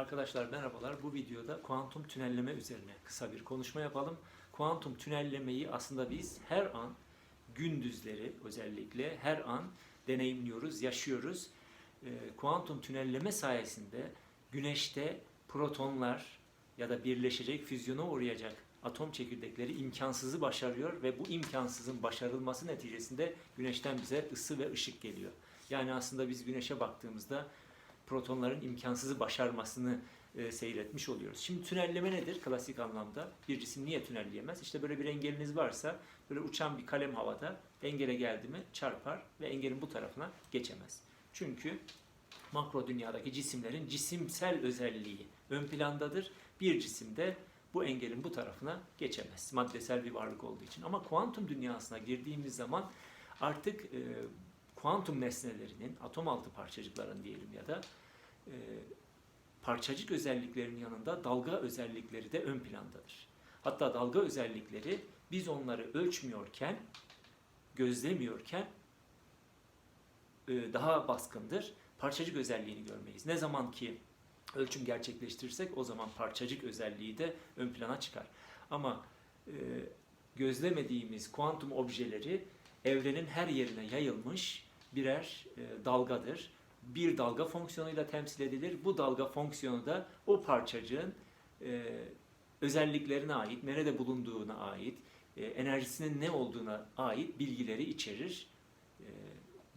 Arkadaşlar merhabalar. Bu videoda kuantum tünelleme üzerine kısa bir konuşma yapalım. Kuantum tünellemeyi aslında biz her an gündüzleri özellikle her an deneyimliyoruz, yaşıyoruz. Ee, kuantum tünelleme sayesinde güneşte protonlar ya da birleşecek, füzyona uğrayacak atom çekirdekleri imkansızı başarıyor ve bu imkansızın başarılması neticesinde güneşten bize ısı ve ışık geliyor. Yani aslında biz güneşe baktığımızda protonların imkansızı başarmasını e, seyretmiş oluyoruz. Şimdi tünelleme nedir klasik anlamda? Bir cisim niye tünelleyemez? İşte böyle bir engeliniz varsa böyle uçan bir kalem havada engele geldi mi çarpar ve engelin bu tarafına geçemez. Çünkü makro dünyadaki cisimlerin cisimsel özelliği ön plandadır. Bir cisimde bu engelin bu tarafına geçemez. Maddesel bir varlık olduğu için. Ama kuantum dünyasına girdiğimiz zaman artık e, kuantum nesnelerinin, atom altı parçacıkların diyelim ya da e, parçacık özelliklerinin yanında dalga özellikleri de ön plandadır. Hatta dalga özellikleri biz onları ölçmüyorken, gözlemiyorken e, daha baskındır. Parçacık özelliğini görmeyiz. Ne zaman ki ölçüm gerçekleştirirsek o zaman parçacık özelliği de ön plana çıkar. Ama e, gözlemediğimiz kuantum objeleri evrenin her yerine yayılmış birer e, dalgadır. Bir dalga fonksiyonuyla temsil edilir. Bu dalga fonksiyonu da o parçacığın e, özelliklerine ait, nerede bulunduğuna ait, e, enerjisinin ne olduğuna ait bilgileri içerir e,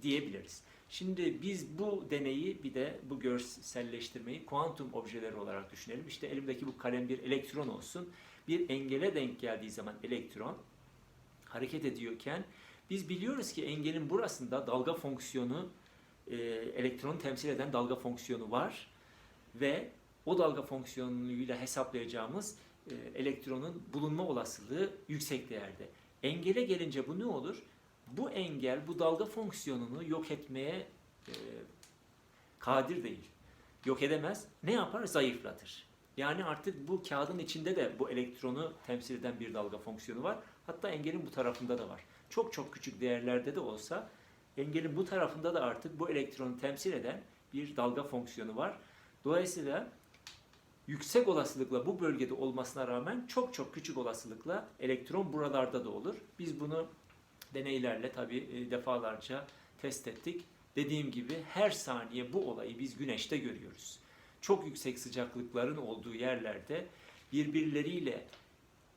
diyebiliriz. Şimdi biz bu deneyi bir de bu görselleştirmeyi kuantum objeleri olarak düşünelim. İşte elimdeki bu kalem bir elektron olsun. Bir engele denk geldiği zaman elektron hareket ediyorken biz biliyoruz ki engelin burasında dalga fonksiyonu e, elektronu temsil eden dalga fonksiyonu var ve o dalga fonksiyonuyla hesaplayacağımız e, elektronun bulunma olasılığı yüksek değerde. Engele gelince bu ne olur? Bu engel bu dalga fonksiyonunu yok etmeye e, kadir değil. Yok edemez. Ne yapar? Zayıflatır. Yani artık bu kağıdın içinde de bu elektronu temsil eden bir dalga fonksiyonu var. Hatta engelin bu tarafında da var. Çok çok küçük değerlerde de olsa engelin bu tarafında da artık bu elektronu temsil eden bir dalga fonksiyonu var. Dolayısıyla yüksek olasılıkla bu bölgede olmasına rağmen çok çok küçük olasılıkla elektron buralarda da olur. Biz bunu deneylerle tabi defalarca test ettik. Dediğim gibi her saniye bu olayı biz güneşte görüyoruz. Çok yüksek sıcaklıkların olduğu yerlerde birbirleriyle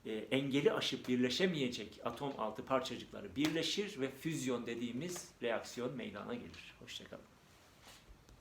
e, engeli aşıp birleşemeyecek atom altı parçacıkları birleşir ve füzyon dediğimiz reaksiyon meydana gelir. Hoşçakalın.